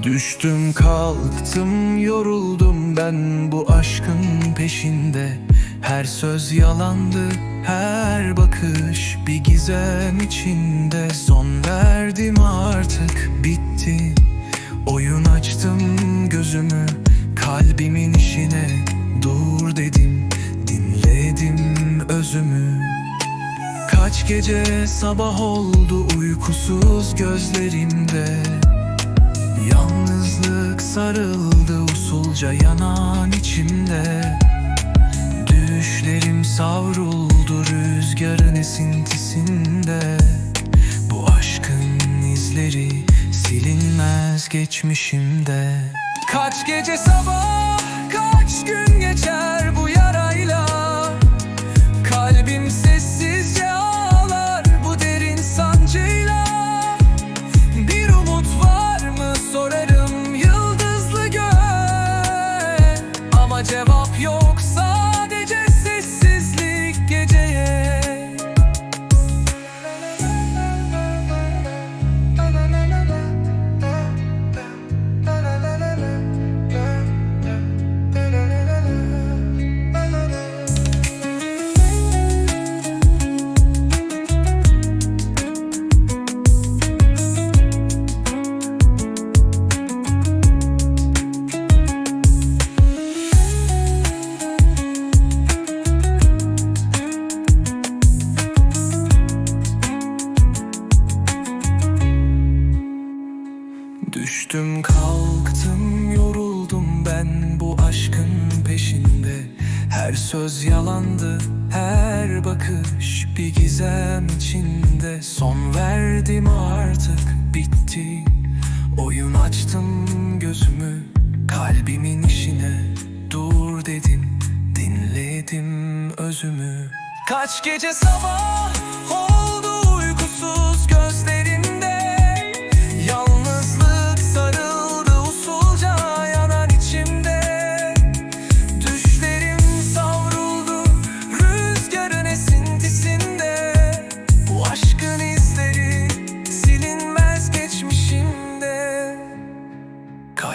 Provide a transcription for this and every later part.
Düştüm kalktım yoruldum ben bu aşkın peşinde. Her söz yalandı her bakış bir gizem içinde. Son verdim artık bitti. Oyun açtım gözümü kalbimin işine. Dur dedim dinledim özümü. Kaç gece sabah oldu uykusuz gözlerimde Yalnızlık sarıldı usulca yanan içimde. Düşlerim savruldu rüzgarın esintisinde. Bu aşkın izleri silinmez geçmişimde. Kaç gece sabah kaç gün geçer bu Ama cevap Düştüm kalktım yoruldum ben bu aşkın peşinde. Her söz yalandı her bakış bir gizem içinde. Son verdim artık bitti. Oyun açtım gözümü kalbimin işine. Dur dedim dinledim özümü. Kaç gece sabah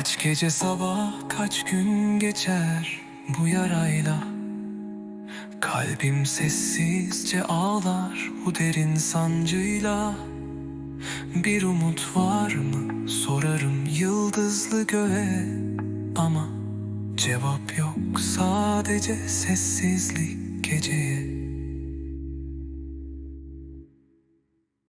Kaç gece sabah kaç gün geçer bu yarayla? Kalbim sessizce ağlar bu derin sancıyla. Bir umut var mı? Sorarım yıldızlı göğe. Ama cevap yok sadece sessizlik geceye